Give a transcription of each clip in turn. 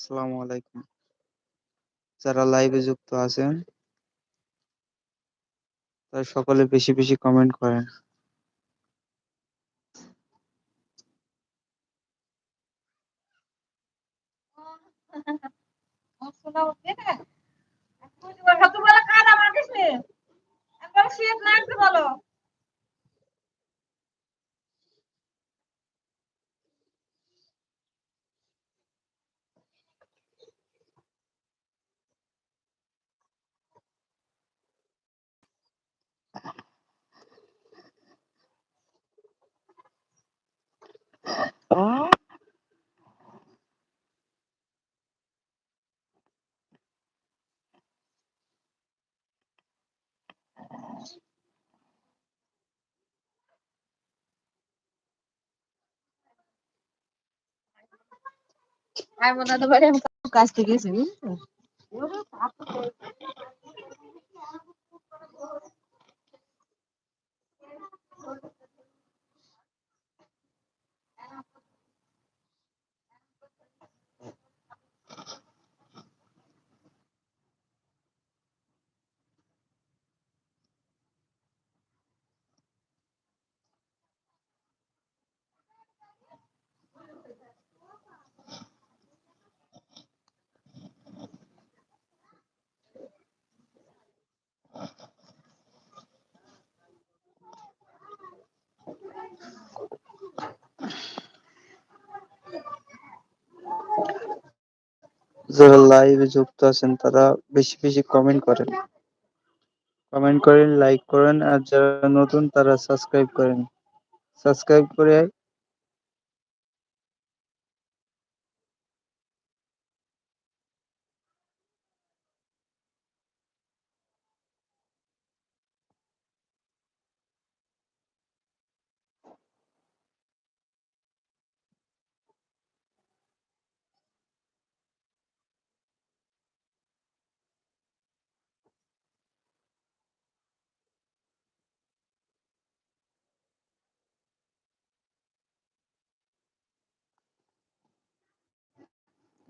আসসালামু আলাইকুম। যারা লাইভে যুক্ত আছেন তারা সকলে বেশি, বেশি কমেন্ট করেন। আমি মনে হতে পারি আমি কাজ থেকে গেছি যারা লাইভে যুক্ত আছেন তারা বেশি, বেশি কমেন্ট করেন। কমেন্ট করেন, লাইক করেন আর যারা নতুন তারা সাবস্ক্রাইব করেন। সাবস্ক্রাইব করে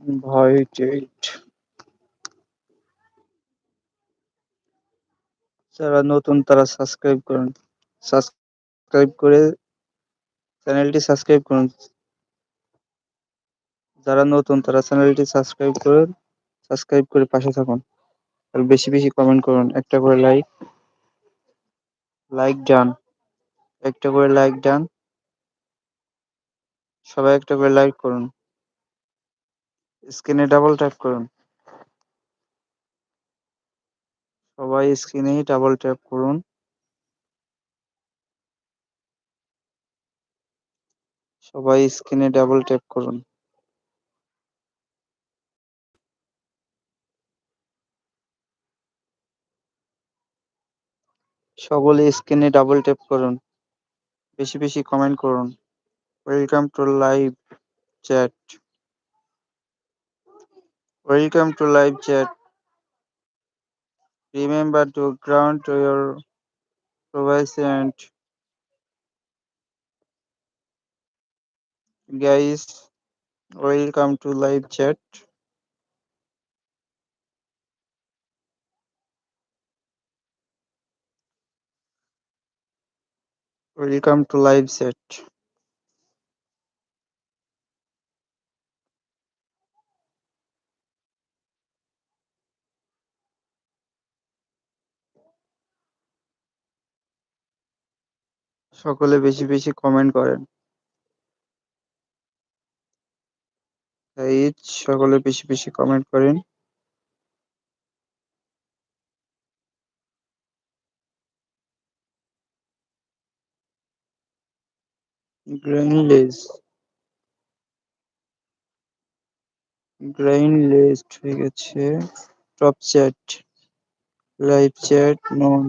এইট যারা নতুন তারা সাবস্ক্রাইব করুন। সাবস্ক্রাইব করে চ্যানেলটি সাবস্ক্রাইব করুন। যারা নতুন তারা চ্যানেলটি সাবস্ক্রাইব করুন। সাবস্ক্রাইব করে পাশে থাকুন। আর বেশি, বেশি কমেন্ট করুন। একটা করে লাইক লাইক ডান। একটা করে লাইক ডান। সবাই একটা করে লাইক করুন। স্ক্রিনে ডাবল ট্যাপ করুন। সবাই স্ক্রিনেই ডাবল ট্যাপ করুন। সবাই স্ক্রিনে ডাবল ট্যাপ করুন। সকলে স্ক্রিনে ডাবল ট্যাপ করুন। বেশি, বেশি কমেন্ট করুন। Welcome to live chat. Welcome to live chat. Remember to ground to your provision. Guys, welcome to live chat. Welcome to live chat. সকলে বেশি বেশি কমেন্ট করেন। গাইজ সকলে বেশি বেশি কমেন্ট করেন। গ্রেইনলেস গ্রেইনলেস হয়ে গেছে। Top chat live chat non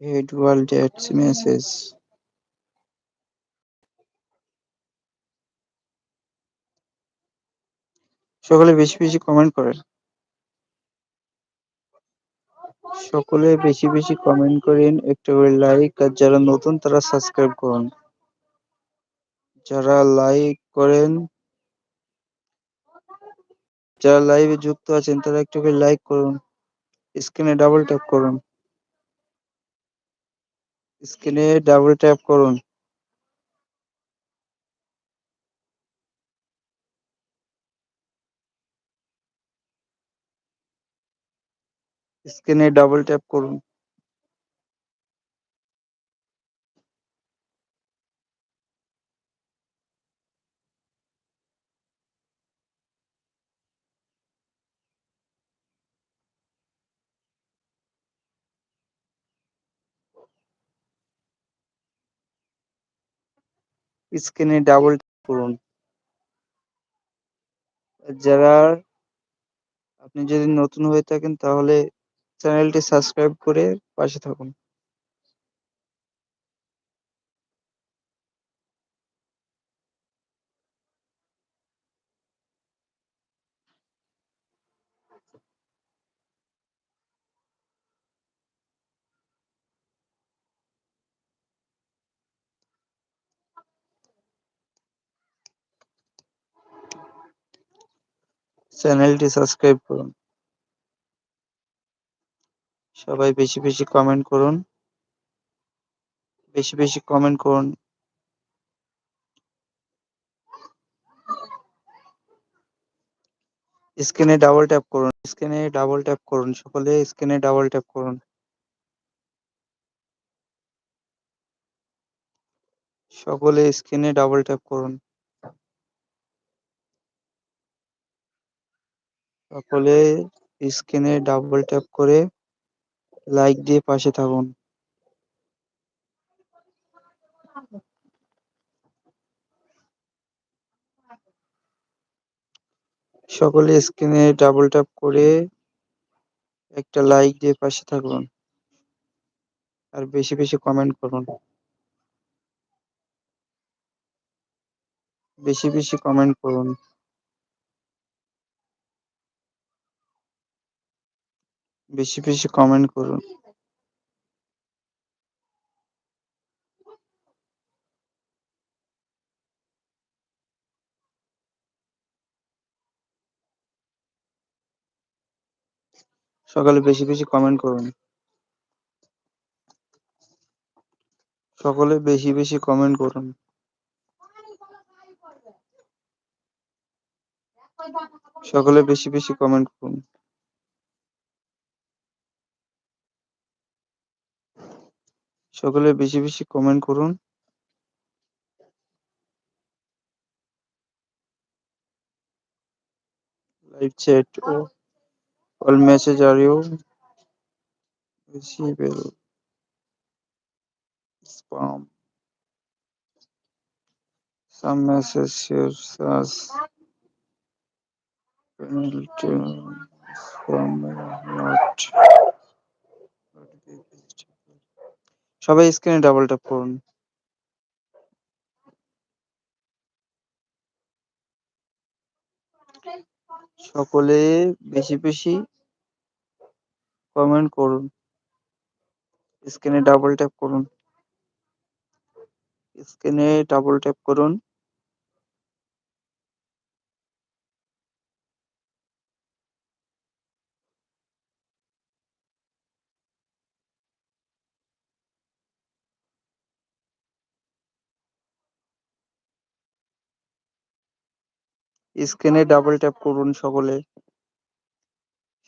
world ads message সকলে বেশি বেশি কমেন্ট করেন সকলে বেশি বেশি কমেন্ট করেন, একটা করে লাইক আর যারা নতুন তারা সাবস্ক্রাইব করুন। যারা লাইক করেন, যারা লাইভে যুক্ত আছেন তারা একটু করে লাইক করুন। স্ক্রিনে ডাবল ট্যাপ করুন। স্ক্রিনে ডাবল ট্যাপ করুন। স্ক্রিনে ডাবল ট্যাপ করুন। স্ক্রিনে ডাবল করুন। যারা আপনি যদি নতুন হয়ে থাকেন তাহলে চ্যানেলটি সাবস্ক্রাইব করে পাশে থাকুন। চ্যানেলটি সাবস্ক্রাইব করুন। সবাই বেশি বেশি কমেন্ট করুন। বেশি বেশি কমেন্ট করুন। স্ক্রিনে ডাবল ট্যাপ করুন। স্ক্রিনে ডাবল ট্যাপ করুন সকলে স্ক্রিনে ডাবল ট্যাপ করুন। সকলে স্ক্রিনে ডাবল ট্যাপ করুন। সকলে স্ক্রিনে ডাবল ট্যাপ করে লাইক দিয়ে পাশে থাকুন। সকলে স্ক্রিনে ডাবল ট্যাপ করে একটা লাইক দিয়ে পাশে থাকুন। আর বেশি বেশি কমেন্ট করুন। বেশি বেশি কমেন্ট করুন। বেশি বেশি কমেন্ট করুন। সকালে বেশি বেশি কমেন্ট করুন। সকলে বেশি বেশি কমেন্ট করুন। সকলে বেশি বেশি কমেন্ট করুন। সকলে বেশি বেশি কমেন্ট করুন live chat O all message are you visible spam some message shares as penalty from not সবাই স্ক্রিনে ডাবল ট্যাপ করুন। সকলে বেশি বেশি কমেন্ট করুন। স্ক্রিনে ডাবল ট্যাপ করুন। স্ক্রিনে ডাবল ট্যাপ করুন। স্ক্রিনে ডাবল ট্যাপ করুন সকলে।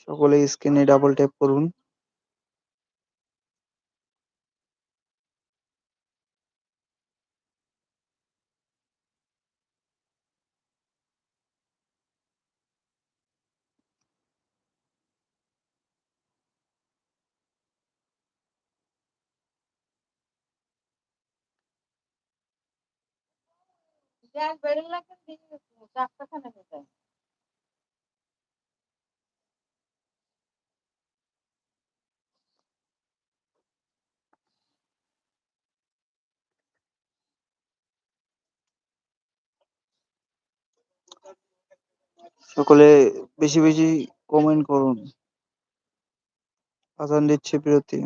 সকলে স্ক্রিনে ডাবল ট্যাপ করুন। ডাক্তারখানা সকলে বেশি বেশি কমেন্ট করুন। আজান দিচ্ছে বিরতি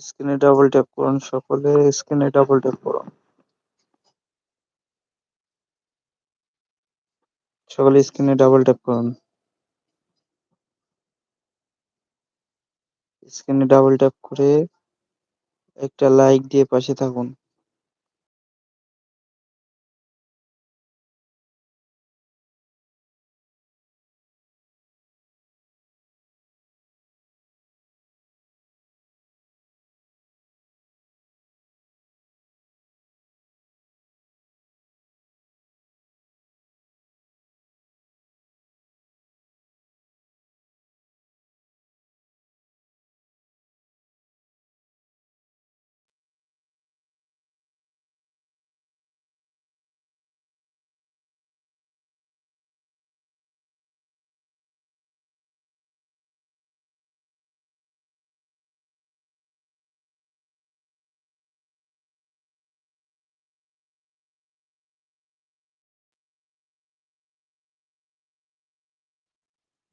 স্ক্রিনে ডাবল ট্যাপ করুন সকলে, স্ক্রিনে ডাবল ট্যাপ করুন। সকলে স্ক্রিনে ডাবল ট্যাপ করুন। স্ক্রিনে ডাবল ট্যাপ করে একটা লাইক দিয়ে পাশে থাকুন।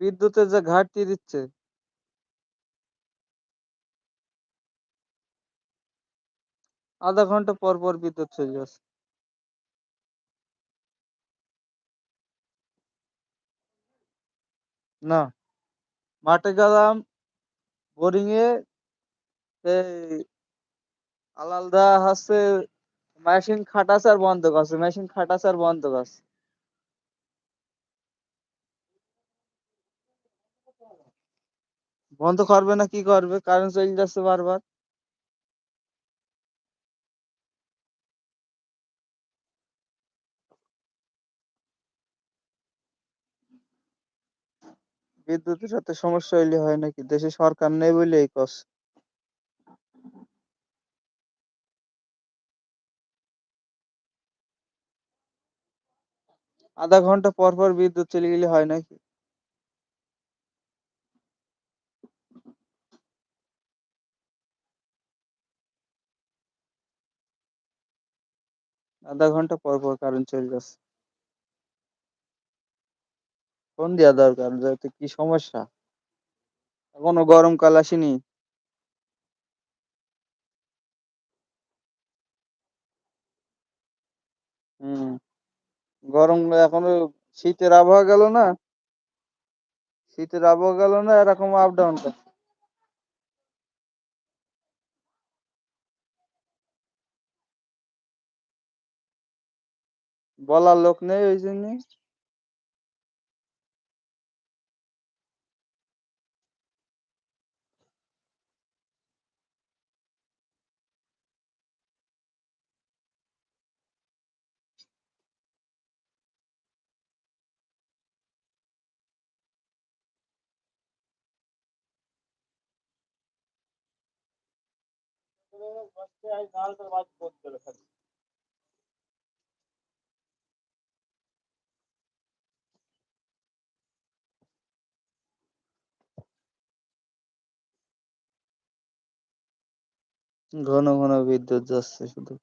বিদ্যুতের যে ঘাটতি দিচ্ছে। আধা ঘণ্টা পর পর বিদ্যুৎ চলে যাচ্ছে। না, মাঠে গেলাম বোরিং এ এই আলালদা হচ্ছে মেশিন খাটাছে আর বন্ধ করছে মেশিন খাটাছে আর বন্ধ করছে বন্ধ করবে না কি করবে? কারেন্ট চলে যাচ্ছে বারবার। বিদ্যুতের সাথে সমস্যা হইলে হয় নাকি? দেশে সরকার নেই বলে এই কস। আধা ঘণ্টা পর পর বিদ্যুৎ চলে গেলে হয় নাকি? আধা ঘণ্টা পর পর কারেন্ট চলে যাচ্ছে। ফোন দেওয়া দরকার যাতে কি সমস্যা? এখনও গরমকাল আসেনি। হম, গরম এখনও শীতের আবহাওয়া গেল না? শীতের আবহাওয়া গেল না, এরকম আপ ডাউন বলার লোক নেই ওই জন্য ঘন ঘন বিদ্যুৎ যাচ্ছে শুধু।